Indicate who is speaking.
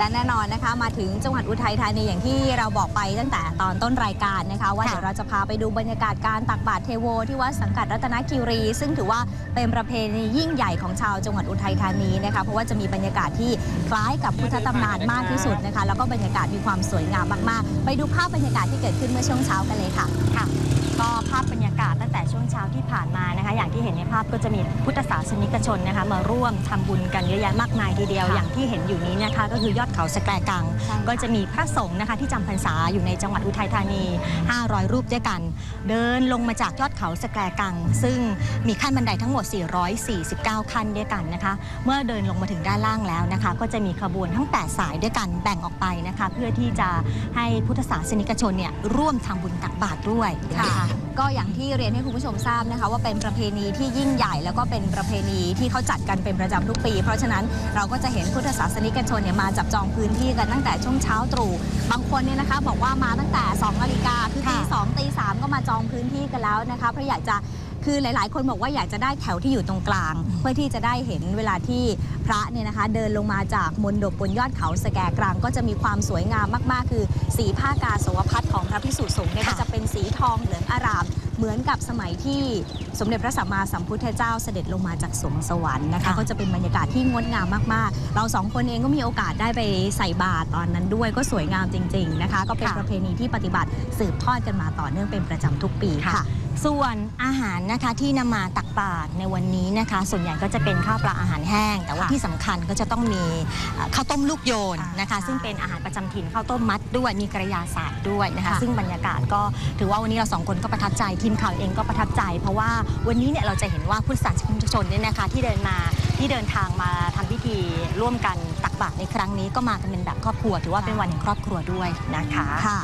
Speaker 1: และแน่นอนนะคะมาถึงจังหวัดอุทัยธานีอย่างที่เราบอกไปตั้งแต่ตอนต้นรายการนะคะ ว่า
Speaker 2: ค่ะ
Speaker 1: เดี๋ยวเราจะพาไปดูบรรยากาศการตักบาตรเทโว ที่วัดสังกัดรัตนคิรี ซึ่งถือว่าเป็นประเพณียิ่งใหญ่ของชาวจังหวัดอุทัยธานีนะคะเพราะว่าจะมีบรรยากาศที่คล้ายกับพุทธตำนานมากที่สุดนะคะแล้วก็บรรยากาศมีความสวยงามมากๆ ไปดูภาพบรรยากาศที่เกิดขึ้นเมื่อช่วงเช้ากันเลยค่ะ
Speaker 2: ค่ะ ก็ภาพบรรยากาศตั้งแต่ช่วงเช้าที่ผ่านมา นะคะอย่างที่เห็นในภาพก็จะมีพุทธศาสนิกชนนะคะมาร่วมทำบุญกันเยอะแยะมากมายทีเดียว
Speaker 1: ค่ะ
Speaker 2: อย่างที่เห็นอยู่นี้นะคะก็คือยอดเขาสแกรกัง
Speaker 1: ใช่ค่ะ
Speaker 2: ก็จะมีพระสงฆ์นะคะที่จำพรรษาอยู่ในจังหวัดอุทัยธานี 500 รูปด้วยกัน เดินลงมาจากยอดเขาสแกรกัง ซึ่งมีขั้นบันไดทั้งหมด 449 ขั้นด้วยกันนะคะ เมื่อเดินลงมาถึงด้านล่างแล้วนะคะ ก็จะมีขบวนทั้ง 8 สายด้วยกันแบ่งออกไปนะคะ เพื่อที่จะให้พุทธศาสนิกชนเนี่ยร่วมทำบุญตักบาตรด้วยนะคะ
Speaker 1: ก็อย่างที่เรียนให้คุณผู้ชมทราบนะคะว่าเป็นประเพณีที่ยิ่งใหญ่แล้วก็เป็นประเพณีที่เขาจัดกันเป็นประจำทุกปี เพราะฉะนั้นเราก็จะเห็นพุทธศาสนิกชนเนี่ยมาจับจองพื้นที่กันตั้งแต่ช่วงเช้าตรู่บางคนเนี่ยนะคะ บอกว่ามาตั้งแต่2นาฬิกาคือตีสองตีสามก็มาจองพื้นที่กันแล้วนะคะเพราะอยากจะคือหลาย ๆ คนบอกว่าอยากจะได้แถวที่อยู่ตรงกลาง เพื่อที่จะได้เห็นเวลาที่พระเนี่ยนะคะ เดินลงมาจากมณฑปบนยอดเขาสแกกลาง ก็จะมีความสวยงามมาก ๆ คือ สีผ้ากาสวพัดของพระพิสุสงฆ์เนี่ยก็จะเป็นสีทองเหลืองอาราม เหมือนกับสมัยที่สมเด็จพระสัมมาสัมพุทธเจ้าเสด็จลงมาจากสวงสวรรค์นะคะ
Speaker 2: ค่ะ
Speaker 1: ก็จะเป็นบรรยากาศที่งดงามมากๆ เราสองคนเองก็มีโอกาสได้ไปใส่บาตรตอนนั้นด้วยก็สวยงามจริง ๆนะคะ ก็เป็น
Speaker 2: ค่ะ
Speaker 1: ประเพณีที่ปฏิบัติสืบทอดกันมาต่อเนื่องเป็นประจำทุกปีค่ะ
Speaker 2: ส่วนอาหารนะคะที่นำมาตักบาตรในวันนี้นะคะ ส่วนใหญ่ก็จะเป็นข้าวปลาอาหารแห้ง แต่ว่า
Speaker 1: ค่ะ
Speaker 2: ที่สำคัญก็จะต้องมีเอ่อข้าวต้มลูกโยน
Speaker 1: อ่าน
Speaker 2: นะคะ
Speaker 1: ใช่
Speaker 2: ซึ่งเป็นอาหารประจำถิ่นข้าวต้มมัดด้วยมีกระยาศาสตร์ด้วยนะคะ
Speaker 1: ค่ะ
Speaker 2: ซึ่งบรรยากาศก็ถือว่าวันนี้เราสองคนก็ประทับใจทีมข่าวเองก็ประทับใจ เพราะว่าวันนี้เนี่ยเราจะเห็นว่าพุทธศาสนิกชนเนี่ยนะคะที่เดินมาที่เดินทางมาทำพิธีร่วมกันตักบาตรในครั้งนี้ก็มากันเป็นแบบครอบครัว ถือว่าเป็นวันแห่งครอบครัวด้วยนะคะ
Speaker 1: ค่ะ